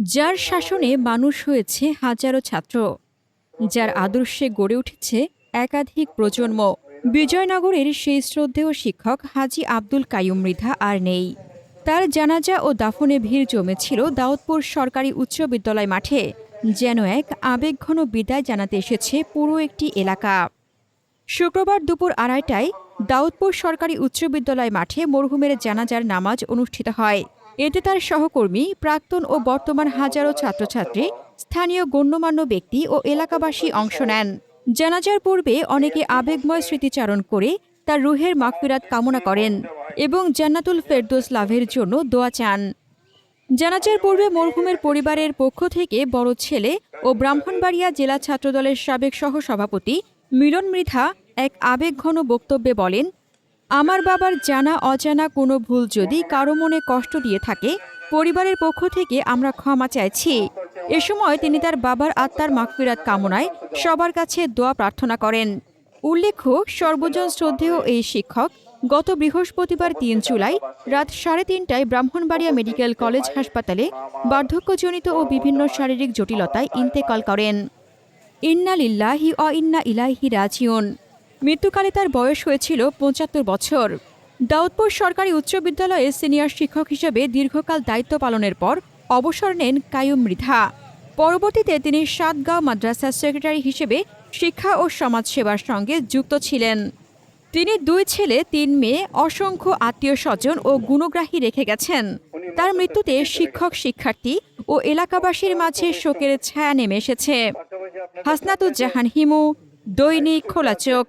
যার শাসনে মানুষ হয়েছে হাজারো ছাত্র, যার আদর্শে গড়ে উঠেছে একাধিক প্রজন্ম। বিজয়নগরের সেই শ্রদ্ধেয় শিক্ষক হাজি আব্দুল কাইয়ুম মৃধা আর নেই। তার জানাজা ও দাফনে ভিড় জমেছিল দাউদপুর সরকারি উচ্চ বিদ্যালয় মাঠে, যেন এক আবেগঘন বিদায় জানাতে এসেছে পুরো একটি এলাকা। শুক্রবার দুপুর আড়াইটায় দাউদপুর সরকারি উচ্চ বিদ্যালয় মাঠে মরহুমের জানাজার নামাজ অনুষ্ঠিত হয়। এতে তার সহকর্মী, প্রাক্তন ও বর্তমান হাজারো ছাত্রছাত্রী, স্থানীয় গণ্যমান্য ব্যক্তি ও এলাকাবাসী অংশ নেন। জানাজার পূর্বে অনেকে আবেগময় স্মৃতিচারণ করে তার রুহের মাগফিরাত কামনা করেন এবং জান্নাতুল ফেরদোস লাভের জন্য দোয়া চান। জানাজার পূর্বে মরহুমের পরিবারের পক্ষ থেকে বড় ছেলে ও ব্রাহ্মণবাড়িয়া জেলা ছাত্রদলের সাবেক সহ সভাপতি মিলন মৃধা এক আবেগঘন বক্তব্যে বলেন আমার বাবার জানা অজানা কোনো ভুল যদি কারও মনে কষ্ট দিয়ে থাকে, পরিবারের পক্ষ থেকে আমরা ক্ষমা চাইছি। এ সময় তিনি তার বাবার আত্মার মাগফিরাত কামনায় সবার কাছে দোয়া প্রার্থনা করেন। উল্লেখ্য, সর্বজন শ্রদ্ধেয় এই শিক্ষক গত বৃহস্পতিবার তিন জুলাই রাত সাড়ে তিনটায় ব্রাহ্মণবাড়িয়া মেডিকেল কলেজ হাসপাতালে বার্ধক্যজনিত ও বিভিন্ন শারীরিক জটিলতায় ইন্তেকাল করেন। ইন্না লিল্লাহি অ ইন্না ইলাইহি রাজিউন। মৃত্যুকালে তার বয়স হয়েছিল পঁচাত্তর বছর। দাউদপুর সরকারি উচ্চ বিদ্যালয়ে সিনিয়র শিক্ষক হিসেবে দীর্ঘকাল দায়িত্ব পালনের পর অবসর নেন কায়ুম মৃধা। পরবর্তীতে তিনি সাতগাঁও মাদ্রাসার সেক্রেটারি হিসেবে শিক্ষা ও সমাজসেবার সঙ্গে যুক্ত ছিলেন। তিনি দুই ছেলে, তিন মেয়ে, অসংখ্য আত্মীয় স্বজন ও গুণগ্রাহী রেখে গেছেন। তার মৃত্যুতে শিক্ষক, শিক্ষার্থী ও এলাকাবাসীর মাঝে শোকের ছায়া নেমে এসেছে। হাসনাতুজ্জাহান হিমু, দৈনিক খোলা চোখ।